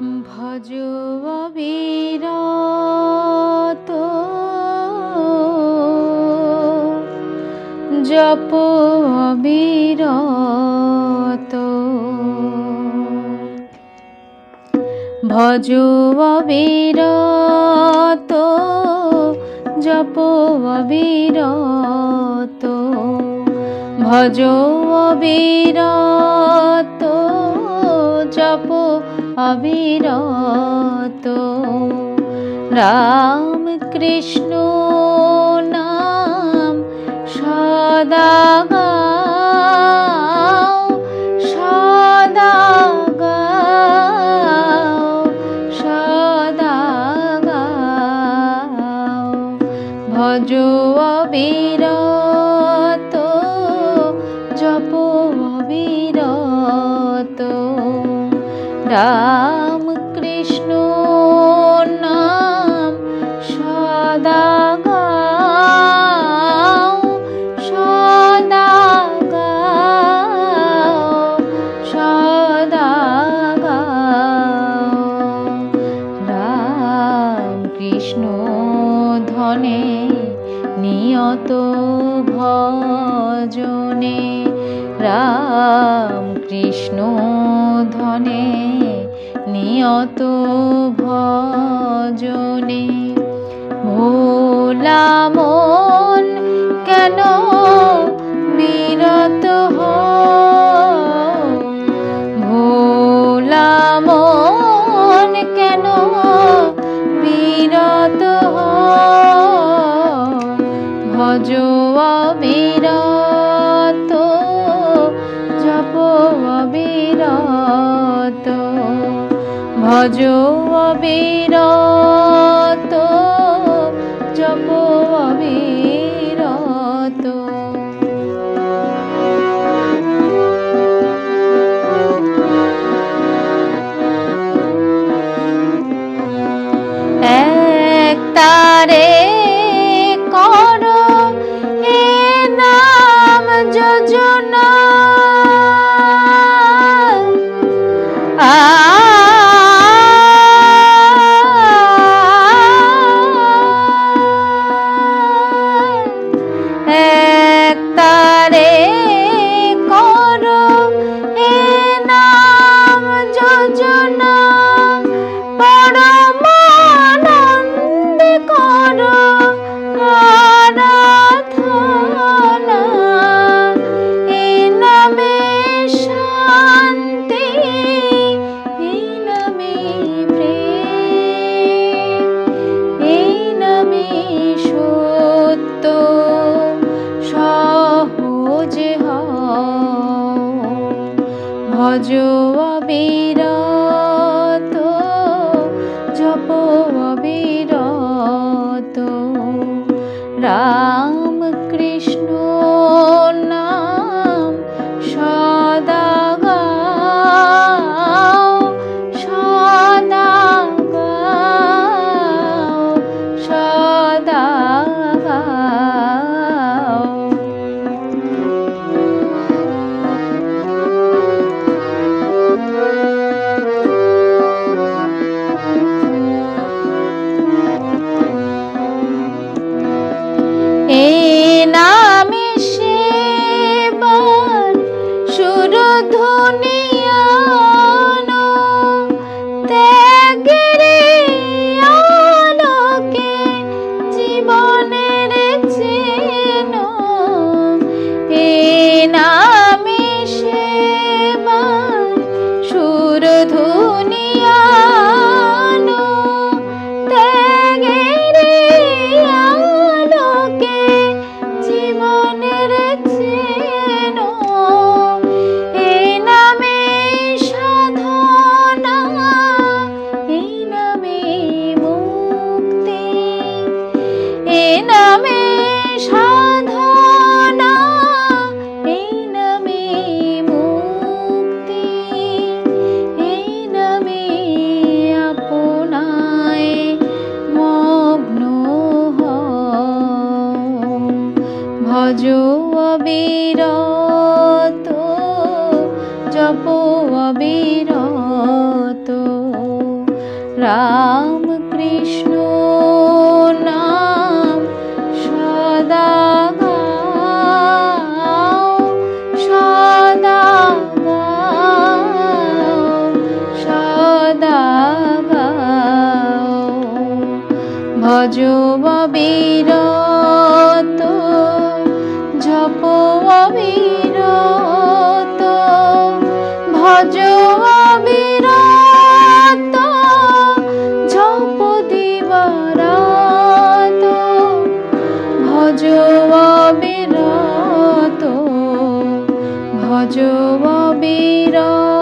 ভজ অবিরত। জপ অবিরত। ভজ অবিরত। জপ অবিরত। ভজ অবিরত। জপ অবিরত। রাম কৃষ্ণ নাম সদা রাম কৃষ্ণ নাম সদা গাও সদা গাও সদা গাও রাম কৃষ্ণ ধনে নিয়ত ভজনে রাম কৃষ্ণ ধনে নিয়ত ভজনে ভোলা মন কেন বিরত ভোলা মন কেন বিরত ভজ অবিরত জপ অবিরত। ভজ অবিরত। ভজ অবিরত জপ অবিরত। রাম নামে সাধনা এই নামে মুক্তি এই নামে আপনায় মগ্ন ভজ অবিরত জপ অবিরত রাম ভজ অবিরত ঝপ অবিরত ভজ অবিরত ঝপ দিবারাত ভজ অবিরত ভজ অবিরত।